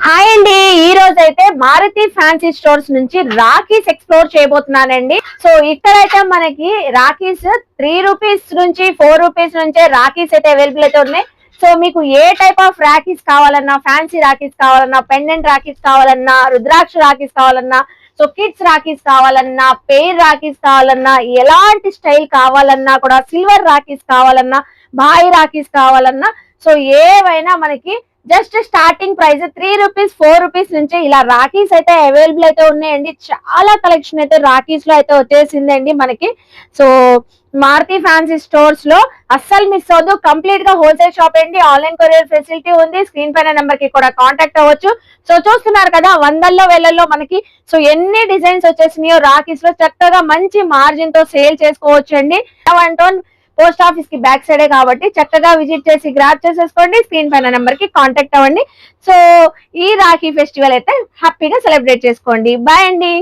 Hi అండి. ఈ రోజు అయితే మారుతి ఫ్యాన్సీ స్టోర్స్ నుంచి రాఖీస్ ఎక్స్ప్లోర్ చేయబోతున్నానండి. సో ఇక్కడైతే మనకి రాఖీస్ త్రీ రూపీస్ నుంచి ఫోర్ రూపీస్ నుంచే రాఖీస్ అయితే అవైలబుల్ అయితే ఉన్నాయి. సో మీకు ఏ టైప్ ఆఫ్ రాఖీస్ కావాలన్నా ఫ్యాన్సీ రాఖీస్ కావాలన్నా పెండెంట్ రాఖీస్ కావాలన్నా రుద్రాక్ష రాఖీస్ కావాలన్నా సో కిడ్స్ రాఖీస్ కావాలన్నా పెయిర్ రాఖీస్ కావాలన్నా ఎలాంటి స్టైల్ కావాలన్నా కూడా సిల్వర్ రాఖీస్ కావాలన్నా భాయి రాఖీస్ కావాలన్నా సో ఏవైనా మనకి just starting price three rupees four rupees నుంచి ఇలా రాఖీస్ అయితే అవైలబుల్ అయితే ఉన్నాయండి. చాలా కలెక్షన్ అయితే రాఖీస్లో అయితే వచ్చేసిందండి మనకి. సో మారుతి ఫ్యాన్సీ స్టోర్స్లో అస్సలు మిస్ అవ్వదు. కంప్లీట్గా హోల్సేల్ షాప్ అండి. ఆన్లైన్ కొరియర్ ఫెసిలిటీ ఉంది. స్క్రీన్ పైన నెంబర్కి కూడా కాంటాక్ట్ అవ్వచ్చు. సో చూస్తున్నారు కదా వందల్లో వేలల్లో మనకి. సో ఎన్ని డిజైన్స్ వచ్చేసినాయో రాఖీస్లో చక్కగా మంచి మార్జిన్తో సేల్ చేసుకోవచ్చు అండి వన్ టోన్ పోస్ట్ ఆఫీస్కి బ్యాక్ సైడే కాబట్టి చక్కగా విజిట్ చేసి గ్రాప్ చేసేసుకోండి. స్క్రీన్ పైన నెంబర్కి కాంటాక్ట్ అవ్వండి. సో ఈ రాఖీ ఫెస్టివల్ అయితే హ్యాపీగా సెలబ్రేట్ చేసుకోండి. బాయ్ అండి.